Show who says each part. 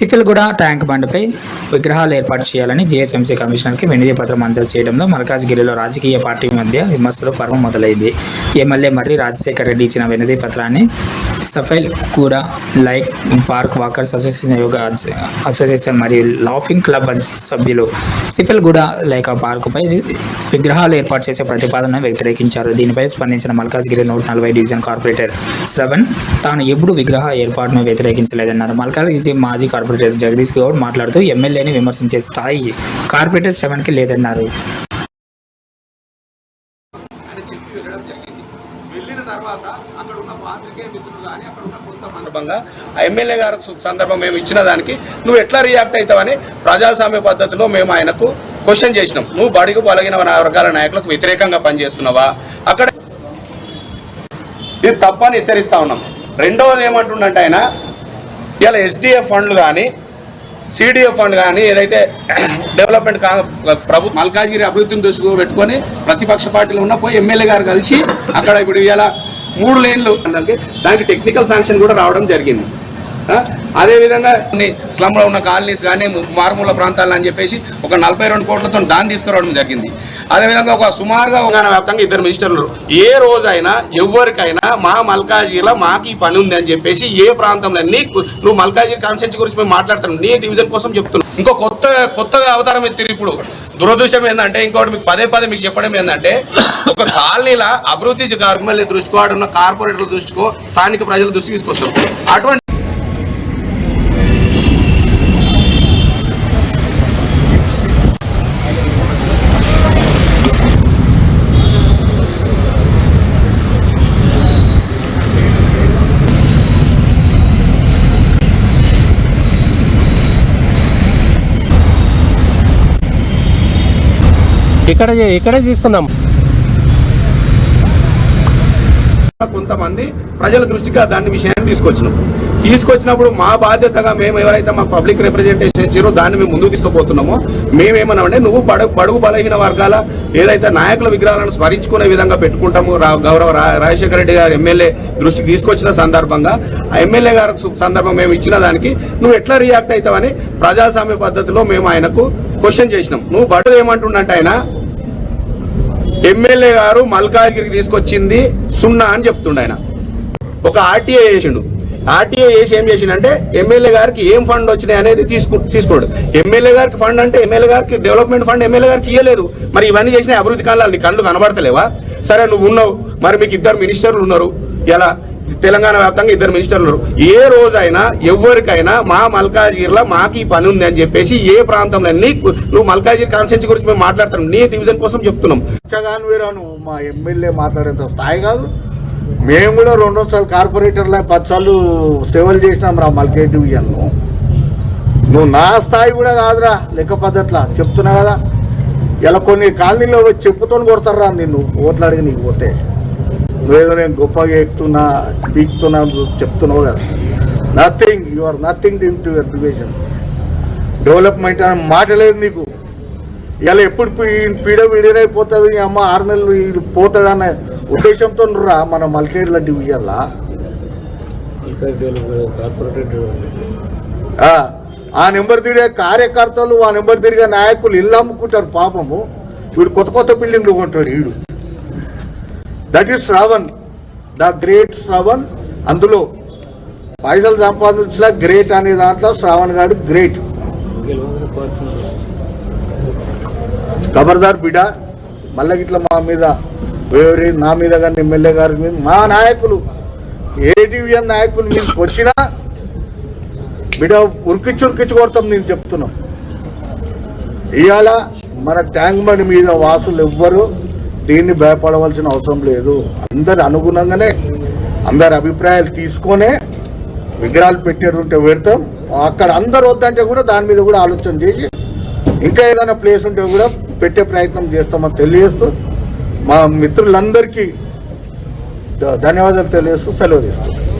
Speaker 1: తిఫిల్గూడ tank బండ్పై విగ్రహాలు ఏర్పాటు చేయాలని జీహెచ్ఎంసీ కమిషనర్కి వినతి పత్రం అందజేయడంతో చేయడంలో మల్కాజ్గిరిలో రాజకీయ పార్టీ మధ్య విమర్శలు పర్వం మొదలైంది. ఎమ్మెల్యే మర్రి రాజశేఖర రెడ్డి ఇచ్చిన వినతి పత్రాన్ని సఫైల్ కూడా like park walkers association yoga association మరియు లాఫింగ్ క్లబ్ సభ్యులు సిఫెల్ గుడా లైక్ ఆ పార్కుపై విగ్రహాలు ఏర్పాటు చేసే ప్రతిపాదనను వ్యతిరేకించారు. దీనిపై స్పందించిన మల్కాజ్గిరి నూట నలభై డివిజన్ కార్పొరేటర్ శ్రవణ్ తాను ఎప్పుడు విగ్రహ ఏర్పాటును వ్యతిరేకించలేదన్నారు. మల్కాజ్గిరి మాజీ కార్పొరేటర్ జగదీష్ గౌడ్ మాట్లాడుతూ ఎమ్మెల్యేని విమర్శించే స్థాయి కార్పొరేటర్ శ్రవణ్కి లేదన్నారు
Speaker 2: అని చెప్పి వెళ్ళడం జరిగింది వెళ్ళిన తర్వాత అక్కడ ఉన్న పాత్రికేయ మిత్రులు కానీ అక్కడ ఉన్న కొంత సందర్భంగా ఎమ్మెల్యే గారు సందర్భం మేము ఇచ్చిన దానికి నువ్వు ఎట్లా రియాక్ట్ అవుతావని ప్రజాస్వామ్య పద్ధతిలో మేము ఆయనకు క్వశ్చన్ చేసినాం. నువ్వు బడుగు బలగిన వర్గాల నాయకులకు వ్యతిరేకంగా పనిచేస్తున్నావా? అక్కడ ఇది తప్పని హెచ్చరిస్తా ఉన్నాం. రెండవది ఏమంటుండంటే ఆయన ఇలా ఎస్డిఎఫ్ ఫండ్లు కానీ సిడిఎఫ్ ఫండ్ కానీ ఏదైతే డెవలప్మెంట్ కా ప్రభు మల్కాజ్గిరి అభివృద్ధిని దృష్టిలో పెట్టుకొని ప్రతిపక్ష పార్టీలు ఉన్న పోయి ఎమ్మెల్యే గారు కలిసి అక్కడ ఇప్పుడు ఇవాళ మూడు లేన్లు దానికి టెక్నికల్ శాంక్షన్ కూడా రావడం జరిగింది. అదేవిధంగా కొన్ని స్లమ్లో ఉన్న కాలనీస్ కానీ మారుమూల ప్రాంతాలు అని చెప్పేసి ఒక నలభై రెండు కోట్లతో దాన్ని తీసుకురావడం జరిగింది. అదేవిధంగా ఒక సుమారుగా తెలంగాణ వ్యాప్తంగా ఇద్దరు మినిస్టర్లు. ఏ రోజైనా ఎవరికైనా మా మల్కాజీలో మాకు ఈ పని ఉంది అని చెప్పేసి ఏ ప్రాంతంలో నువ్వు మల్కాజీ కాన్స్టిట్యూన్సీ గురించి మేము మాట్లాడుతున్నాం. నీ డివిజన్ కోసం చెప్తున్నావు ఇంకో కొత్త కొత్తగా అవతారం ఎత్తిరు ఇప్పుడు. దురదృష్టం ఏంటంటే ఇంకోటి మీకు పదే పదే మీకు చెప్పడం ఏంటంటే ఒక కాలనీల అభివృద్ధి కార్మికుల దృష్టికో కార్పొరేటర్ల దృష్టికో స్థానిక ప్రజల దృష్టికి తీసుకొస్తారు అటువంటి
Speaker 3: ఇక్కడ ఇక్కడే తీసుకుందాం.
Speaker 2: కొంతమంది ప్రజల దృష్టికి దాని విషయాన్ని తీసుకొచ్చినాం. తీసుకొచ్చినప్పుడు మా బాధ్యతగా మేము ఎవరైతే మా పబ్లిక్ రిప్రజెంటేషన్ ఇచ్చారో దాన్ని మేము ముందుకు తీసుకుపోతున్నామో మేమేమన్నామంటే నువ్వు బడుగు బడుగు బలహీన వర్గాల ఏదైతే నాయకుల విగ్రహాలను స్మరించుకునే విధంగా పెట్టుకుంటాము గౌరవ రా- రాజశేఖర రెడ్డి గారు ఎమ్మెల్యే దృష్టికి తీసుకొచ్చిన సందర్భంగా ఆ ఎమ్మెల్యే గారి సందర్భం మేము ఇచ్చిన దానికి నువ్వు ఎట్లా రియాక్ట్ అవుతావని ప్రజాస్వామ్య పద్ధతిలో మేము ఆయనకు క్వశ్చన్ చేసినాం. నువ్వు బడుగు ఏమంటుండంటే ఆయన ఎమ్మెల్యే గారు మల్కాజ్గిరికి తీసుకొచ్చింది సున్నా అని చెప్తుండ ఆయన. ఒక ఆర్టీఐ చేసిండు. ఆర్టీఐ చేసి ఏం చేసిండంటే ఎమ్మెల్యే గారికి ఏం ఫండ్ వచ్చినాయి అనేది తీసుకు తీసుకోడు ఎమ్మెల్యే గారికి ఫండ్ అంటే ఎమ్మెల్యే గారికి డెవలప్మెంట్ ఫండ్ ఎమ్మెల్యే గారికి ఇవ్వలేదు మరి ఇవన్నీ చేసిన అభివృద్ధి కాలాలు నీ కళ్ళు కనబడతలేవా? సరే నువ్వు ఉన్నావు. మరి మీకు ఇద్దరు మినిస్టర్లు ఉన్నారు. ఎలా? తెలంగాణ వ్యాప్తంగా ఇద్దరు మినిస్టర్లు ఏ రోజైనా ఎవరికైనా మా మల్కాజ్గిరిలో మాకు ఈ పని ఉంది అని చెప్పేసి ఏ ప్రాంతంలో నీకు నువ్వు మల్కాజ్గిరి కాన్స్టిట్యూన్సీ గురించి మేము మాట్లాడుతున్నాం. నీ డివిజన్ కోసం చెప్తున్నాం.
Speaker 4: చగాను నువ్వు మా ఎమ్మెల్యే మాట్లాడేంత స్థాయి కాదు. మేము కూడా రెండు సార్లు కార్పొరేటర్ల పది సేవలు చేసినాం రా మల్కే డివిజన్ను నువ్వు నా స్థాయి కూడా కాదురా లెక్క పద్ధతిలా చెప్తున్నా కదా. ఇలా కొన్ని కాలనీలో చెప్పుతో కొడతారా నిన్ను ఓట్లు అడిగి నీకు పోతే? నువ్వేదో నేను గొప్పగా ఎక్కుతున్నా పీక్తున్నా చెప్తున్నావు కదా. Nothing you are nothing to your division development అని మాట లేదు నీకు. ఇలా ఎప్పుడు పీడ విడిరైపోతుంది అమ్మ ఆరు నెలలు వీడు పోతాడన్న ఉద్దేశంతో రా మన మల్కేర్ల డివిజన్లా ఆ, ఆ నెంబర్ తిరిగే కార్యకర్తలు ఆ నెంబర్ తిరిగే నాయకులు ఇల్లు అమ్ముకుంటారు పాపము. వీడు కొత్త కొత్త బిల్డింగ్లు కొంటాడు వీడు that is Shravan the great Shravan అందులో పైసలు సంపాదించిన గ్రేట్ అనే దాంట్లో శ్రావణ్ గారు గ్రేట్ ఖబర్దార్ బిడ్డ మళ్ళీ ఇట్లా మా మీద వేరే నా మీద కానీ ఎమ్మెల్యే గారి మీద మా నాయకులు ఏడివిఎన్ నాయకులు మీకు వచ్చినా బిడ్డ ఉరికిచ్చి ఉరికిచ్చి కొడతాం నేను చెప్తున్నాం. ఇవాళ మన ట్యాంక్ బండి మీద వాసులు ఎవ్వరు దీన్ని భయపడవలసిన అవసరం లేదు. అందరి అనుగుణంగానే అందరి అభిప్రాయాలు తీసుకొనే విగ్రహాలు పెట్టారు ఉంటే పెడతాం అక్కడ అందరు వద్దంటే కూడా దాని మీద కూడా ఆలోచన చేసి ఇంకా ఏదైనా ప్లేస్ ఉంటే కూడా పెట్టే ప్రయత్నం చేస్తామని తెలియజేస్తూ మా మిత్రులందరికీ ధన్యవాదాలు తెలియజేస్తూ సెలవు తీసుకుంటాం